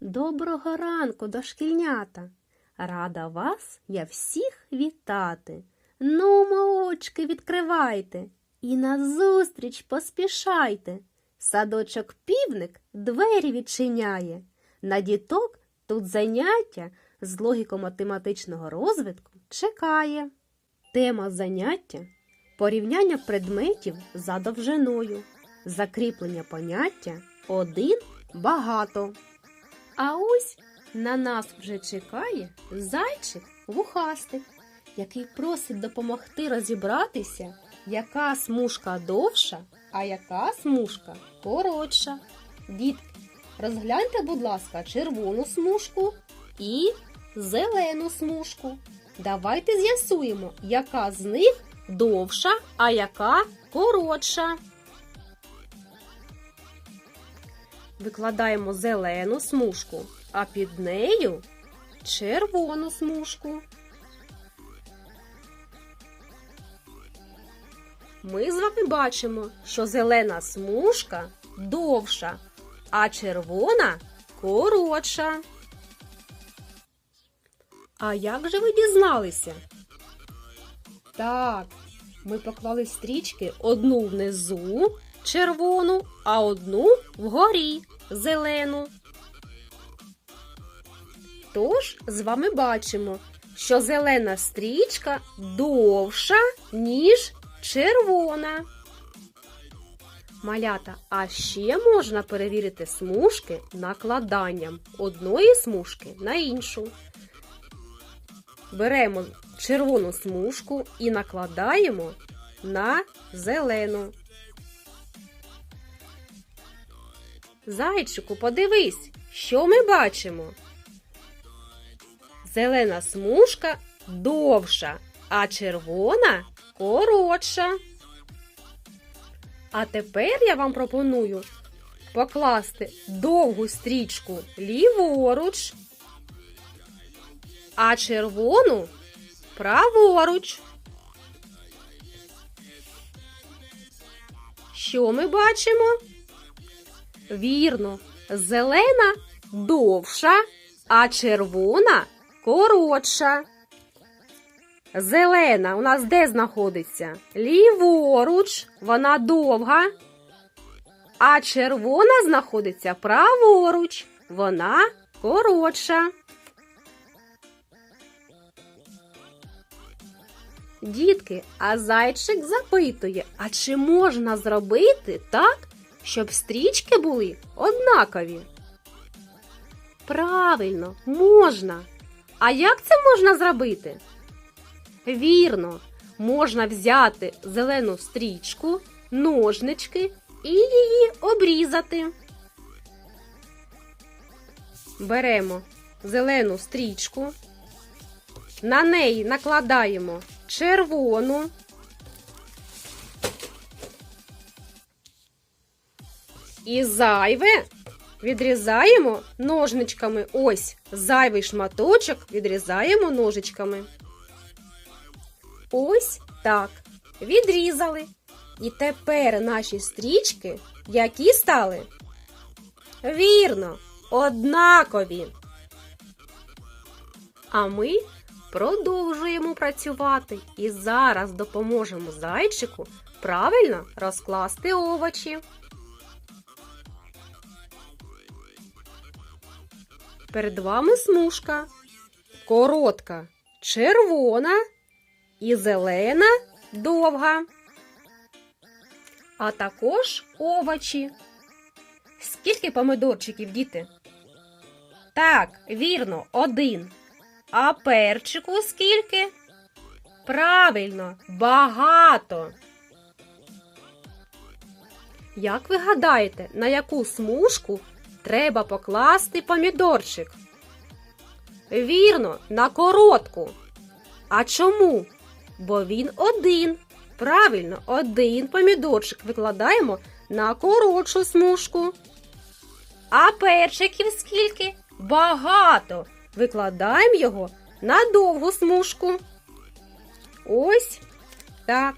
Доброго ранку, дошкільнята! Рада вас я всіх вітати. Ну, очки відкривайте і назустріч поспішайте. Садочок півник двері відчиняє. На діток тут заняття з логіко-математичного розвитку чекає. Тема заняття порівняння предметів за довжиною, закріплення поняття один багато. А ось на нас вже чекає зайчик вухастик, який просить допомогти розібратися, яка смужка довша, а яка смужка коротша. Дітки, розгляньте, будь ласка, червону смужку і зелену смужку. Давайте з'ясуємо, яка з них довша, а яка коротша. Викладаємо зелену смужку, а під нею червону смужку. Ми з вами бачимо, що зелена смужка довша, а червона коротша. А як же ви дізналися? Так, ми поклали стрічки одну внизу червону, а одну вгорі зелену. Тож з вами бачимо, що зелена стрічка довша, ніж червона. Малята, а ще можна перевірити смужки накладанням одної смужки на іншу. Беремо червону смужку і накладаємо на зелену. Зайчику, подивись, що ми бачимо. Зелена смужка довша, а червона коротша. А тепер я вам пропоную покласти довгу стрічку ліворуч, а червону праворуч. Що ми бачимо? Вірно, зелена довша, а червона коротша. Зелена у нас де знаходиться? Ліворуч, вона довга, а червона знаходиться праворуч, вона коротша. Дітки, а зайчик запитує, а чи можна зробити так, щоб стрічки були однакові? Правильно, можна. А як це можна зробити? Вірно, можна взяти зелену стрічку, ножнички і її обрізати. Беремо зелену стрічку, на неї накладаємо червону. І зайве відрізаємо ножничками. Ось зайвий шматочок відрізаємо ножичками. Ось так. Відрізали. І тепер наші стрічки які стали? Вірно, однакові. А ми продовжуємо працювати і зараз допоможемо зайчику правильно розкласти овочі. Перед вами смужка. Коротка, червона і зелена довга. А також овочі. Скільки помидорчиків, діти? Так, вірно, один. А перчику скільки? Правильно, багато. Як ви гадаєте, на яку смужку треба покласти помідорчик? Вірно, на коротку. А чому? Бо він один. Правильно, один помідорчик викладаємо на коротшу смужку. А перчиків скільки? Багато викладаємо його на довгу смужку. Ось так.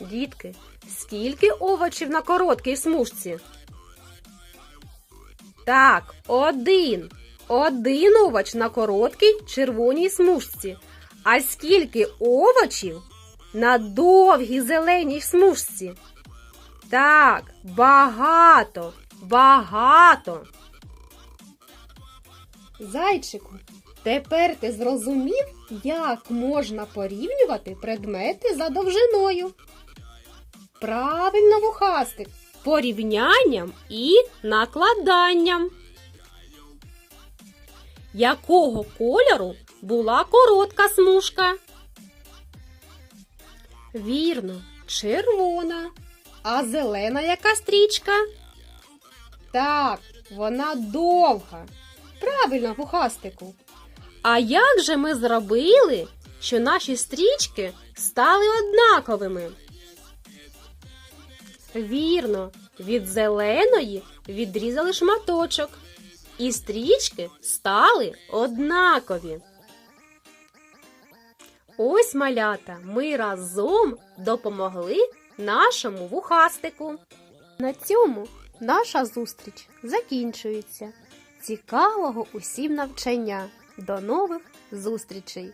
Дітки, скільки овочів на короткій смужці? Так, один. Один овоч на короткій червоній смужці. А скільки овочів на довгій зеленій смужці? Так, багато, багато. Зайчику, тепер ти зрозумів, як можна порівнювати предмети за довжиною. Правильно, вухастик, порівнянням і накладанням. Якого кольору була коротка смужка? Вірно, червона. А зелена яка стрічка? Так, вона довга. Правильно, вухастику. А як же ми зробили, що наші стрічки стали однаковими? Вірно, від зеленої відрізали шматочок, і стрічки стали однакові. Ось малята, ми разом допомогли нашому вухастику. На цьому наша зустріч закінчується. Цікавого усім навчання. До нових зустрічей!